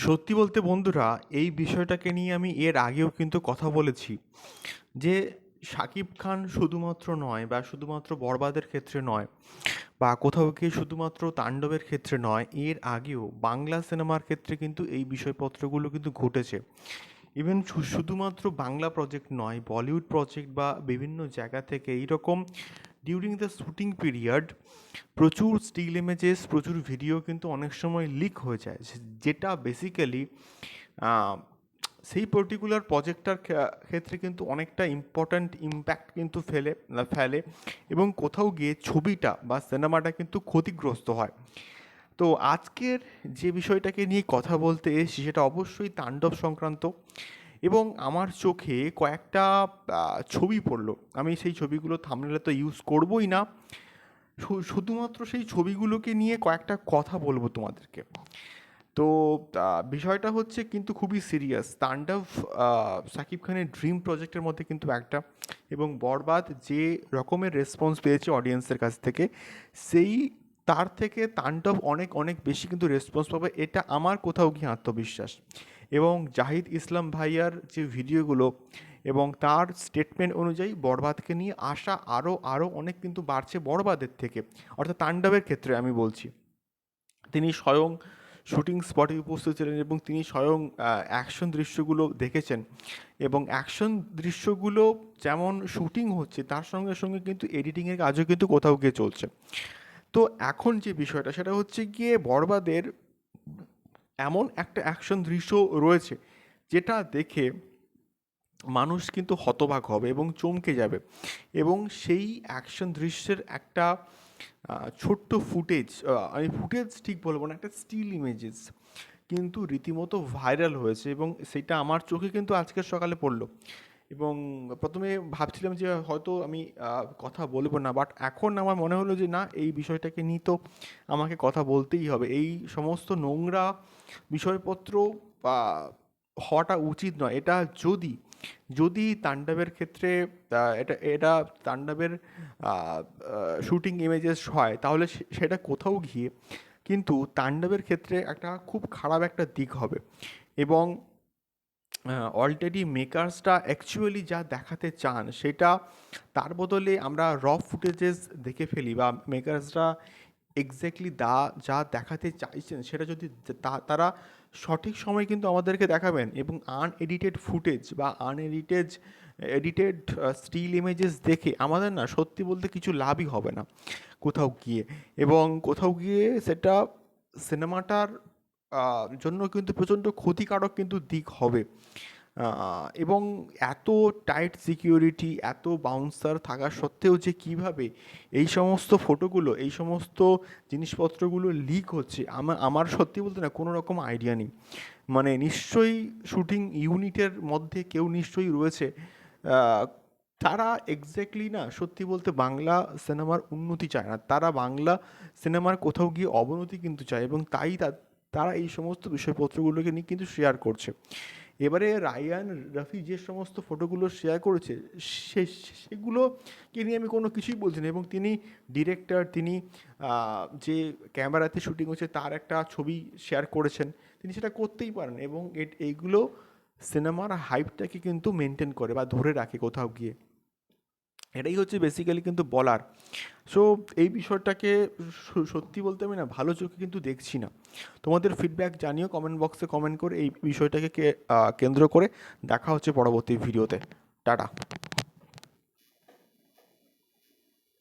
সত্যি বলতে বন্ধুরা, এই বিষয়টাকে নিয়ে আমি এর আগেও কিন্তু কথা বলেছি যে শাকিব খান শুধুমাত্র নয় বা শুধুমাত্র বরবাদের ক্ষেত্রে নয় বা কোথাও গিয়ে শুধুমাত্র তাণ্ডবের ক্ষেত্রে নয়, এর আগেও বাংলা সিনেমার ক্ষেত্রে কিন্তু এই বিষয়পত্রগুলো কিন্তু ঘটেছে। ইভেন শুধুমাত্র বাংলা প্রজেক্ট নয় বলিউড প্রজেক্ট বা বিভিন্ন জায়গা থেকে এইরকম ডিউরিং দ্য শুটিং পিরিয়ড প্রচুর স্টিল ইমেজেস প্রচুর ভিডিও কিন্তু অনেক সময় লিক হয়ে যায়। যেটা বেসিক্যালি সেই পার্টিকুলার প্রজেক্টটার ক্ষেত্রে কিন্তু অনেকটা ইম্পর্ট্যান্ট ইম্প্যাক্ট কিন্তু ফেলে ফেলে এবং কোথাও গিয়ে ছবিটা বা সিনেমাটা কিন্তু ক্ষতিগ্রস্ত হয়। তো আজকের যে বিষয়টাকে নিয়ে কথা বলতে এসেছি, সেটা অবশ্যই তাণ্ডব সংক্রান্ত। এবং আমার চোখে কয়েকটা ছবি পড়ল। আমি সেই ছবিগুলো থামনেলে তো ইউজ করবোই না। শুধুমাত্র সেই ছবিগুলোকে নিয়ে কয়েকটা কথা বলব তোমাদেরকে। তো বিষয়টা হচ্ছে কিন্তু খুবই সিরিয়াস তাণ্ডব সাকিব খানের ড্রিম প্রজেক্টের মধ্যে কিন্তু একটা এবং বরবাদ যে রকমের রেসপন্স পেয়েছে অডিয়েন্সের কাছ থেকে, সেই, তার থেকে তাণ্ডব অনেক অনেক বেশি কিন্তু রেসপন্স পাবে। এটা আমার কোথাও গিয়ে আত্মবিশ্বাস। এবং জাহিদ ইসলাম ভাইয়ার যে ভিডিওগুলো এবং তার স্টেটমেন্ট অনুযায়ী বরবাদকে নিয়ে আশা আরও আরও অনেক কিন্তু বাড়ছে বরবাদের থেকে। অর্থাৎ তাণ্ডবের ক্ষেত্রে আমি বলছি। তিনি স্বয়ং শুটিং স্পটে উপস্থিত ছিলেন এবং তিনি স্বয়ং অ্যাকশন দৃশ্যগুলো দেখেছেন। এবং অ্যাকশন দৃশ্যগুলো যেমন শুটিং হচ্ছে, তার সঙ্গে সঙ্গে কিন্তু এডিটিংয়ের কাজও কিন্তু কোথাও গিয়ে চলছে। তো এখন যে বিষয়টা, সেটা হচ্ছে গিয়ে বরবাদের এমন একটা অ্যাকশন দৃশ্য রয়েছে যেটা দেখে মানুষ কিন্তু হতবাক হবে এবং চমকে যাবে। এবং সেই অ্যাকশন দৃশ্যের একটা ছোট্ট ফুটেজ আমি ফুটেজ ঠিক বলব না, একটা স্টিল ইমেজেস কিন্তু রীতিমতো ভাইরাল হয়েছে এবং সেটা আমার চোখে কিন্তু আজকের সকালে পড়ল। এবং প্রথমে ভাবছিলাম যে হয়তো আমি কথা বলব না বাট এখন আমার মনে হলো যে না, এই বিষয়টাকে নিয়ে তো আমাকে কথা বলতেই হবে। এই সমস্ত নোংরা বিষয়পত্র হওয়াটা উচিত নয়। এটা যদি যদি তাণ্ডবের ক্ষেত্রে এটা এটা তাণ্ডবের শুটিং ইমেজেস হয়, তাহলে সেটা কোথাও গিয়ে কিন্তু তাণ্ডবের ক্ষেত্রে একটা খুব খারাপ একটা দিক হবে। এবং অলরেডি মেকার্সটা অ্যাকচুয়ালি যা দেখাতে চান, সেটা তার বদলে আমরা র ফুটেজেস দেখে ফেলি বা মেকার্সরা এক্স্যাক্টলি দা, যা দেখাতে চাইছেন, সেটা যদি তারা সঠিক সময় কিন্তু আমাদেরকে দেখাবেন এবং আনএডিটেড ফুটেজ বা আনএডিটেড এডিটেড স্টিল ইমেজেস দেখে আমাদের না সত্যি বলতে কিছু লাভই হবে না কোথাও গিয়ে এবং কোথাও গিয়ে সেটা সিনেমাটার জন্য কিন্তু প্রচণ্ড ক্ষতিকারক কিন্তু দিক হবে। এবং এত টাইট সিকিউরিটি এত বাউন্সার থাকা সত্ত্বেও যে কীভাবে এই সমস্ত ফটোগুলো এই সমস্ত জিনিসপত্রগুলো লিক হচ্ছে আমার আমার সত্যি বলতে না কোনো রকম আইডিয়া নেই। মানে নিশ্চয়ই শুটিং ইউনিটের মধ্যে কেউ নিশ্চয়ই রয়েছে। তারা এক্স্যাক্টলি না সত্যি বলতে বাংলা সিনেমার উন্নতি চায় না। তারা বাংলা সিনেমার কোথাও গিয়ে অবনতি কিন্তু চায় এবং তাই তারা এই সমস্ত বিষয়পত্রগুলোকে নিয়ে কিন্তু শেয়ার করছে। এবারে রায়ান রাফি যে সমস্ত ফটোগুলো শেয়ার করেছে, সে, সেগুলোকে নিয়ে আমি কোনো কিছুই বলছি না এবং তিনি ডিরেক্টর তিনি যে ক্যামেরাতে শুটিং হচ্ছে তার একটা ছবি শেয়ার করেছেন। তিনি সেটা করতেই পারেন এবং এইগুলো সিনেমার হাইপটাকে কিন্তু মেনটেন করে বা ধরে রাখে কোথাও গিয়ে। এটাই হচ্ছে বেসিক্যালি কিন্তু বলার। সো এই বিষয়টাকে সত্যি বলতে আমি না ভালো চোখে কিন্তু দেখছি না। তোমাদের ফিডব্যাক জানিও কমেন্ট বক্সে কমেন্ট করে এই বিষয়টাকে কেন্দ্র করে। দেখা হচ্ছে পরবর্তী ভিডিওতে টাটা।